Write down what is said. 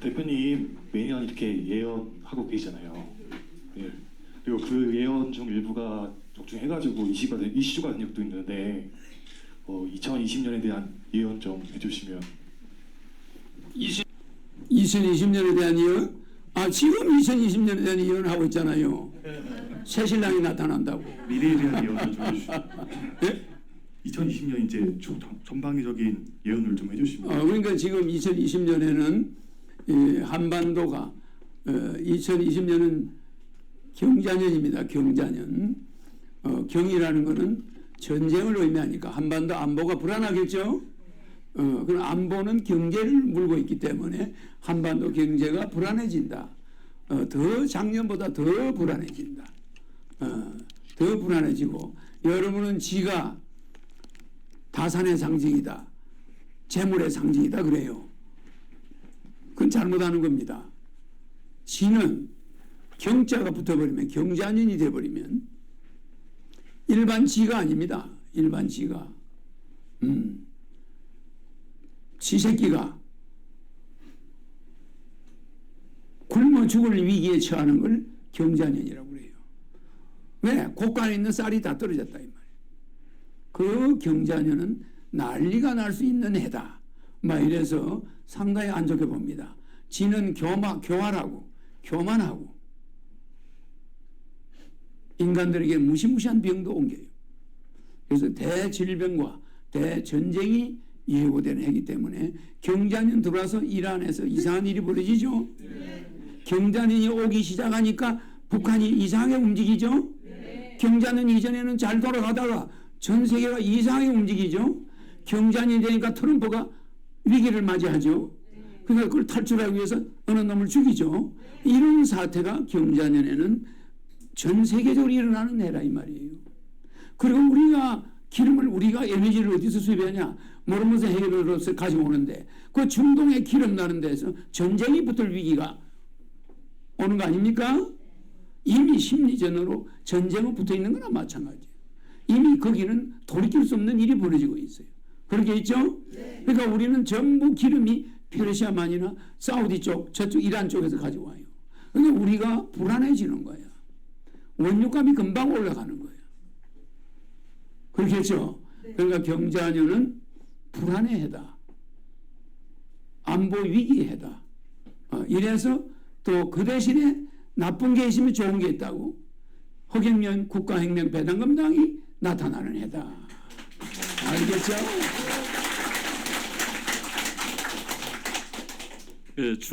대표님 매년 이렇게 예언하고 계시잖아요. 예. 그리고 그 예언 중 일부가 적중해가지고 이슈가 된, 이슈가 된 적도 있는데 어, 2020년에 대한 예언 좀 해주시면 2020년에 대한 예언? 아 지금 2020년에 대한 예언하고 있잖아요. 새 신랑이 나타난다고. 미래에 대한 예언을 좀 해주시죠. 예? 2020년 이제 초- 전방위적인 예언을 좀 해주시면. 어, 그러니까 지금 2020년에는 한반도가 어, 2020년은 경자년입니다. 경자년. 어, 경이라는 것은 전쟁을 의미하니까 한반도 안보가 불안하겠죠. 어, 그럼 안보는 경제를 물고 있기 때문에 한반도 경제가 불안해진다. 어, 더 작년보다 더 불안해진다. 어, 더 불안해지고 여러분은 지가 다산의 상징이다. 재물의 상징이다 그래요. 그건 잘못하는 겁니다. 지는 경자가 붙어버리면 경자년이 돼버리면 일반 지가 아닙니다. 일반 지가 음. 지새끼가 굶어 죽을 위기에 처하는 걸 경자년이라고 그래요. 왜? 곳간에 있는 쌀이 다 떨어졌다 이 말이에요. 그 경자년은 난리가 날 수 있는 해다. 막 이래서 상당히 안 좋게 봅니다. 지는 교마, 교활하고 교만하고 인간들에게 무시무시한 병도 옮겨요. 그래서 대질병과 대전쟁이 예고되는 해기 때문에 경자년 들어와서 이란에서 이상한 일이 벌어지죠. 경자년이 오기 시작하니까 북한이 이상하게 움직이죠. 경자년 이전에는 잘 돌아가다가 전 세계가 이상하게 움직이죠. 경자년이 되니까 트럼프가 위기를 맞이하죠. 그러니까 그걸 탈출하기 위해서 어느 놈을 죽이죠. 이런 사태가 경자년에는 전 세계적으로 일어나는 해라 이 말이에요. 그리고 우리가 기름을 우리가 에너지를 어디서 수입하냐 모르면서 해결로서 가지고 오는데 그 중동에 기름 나는 데서 전쟁이 붙을 위기가 오는 거 아닙니까? 이미 심리전으로 전쟁은 붙어 있는 거나 마찬가지예요. 이미 거기는 돌이킬 수 없는 일이 벌어지고 있어요. 그렇게 있죠? 그러니까 우리는 전부 기름이 페르시아만이나 사우디 쪽, 저쪽 이란 쪽에서 가져와요. 그러니까 우리가 불안해지는 거야. 원유값이 금방 올라가는 거예요. 그렇겠죠? 그러니까 경자년은 불안의 해다. 안보 위기의 해다. 어, 이래서 또 그 대신에 나쁜 게 있으면 좋은 게 있다고 허경련 국가혁명 배당금당이 나타나는 해다. 알겠죠? it's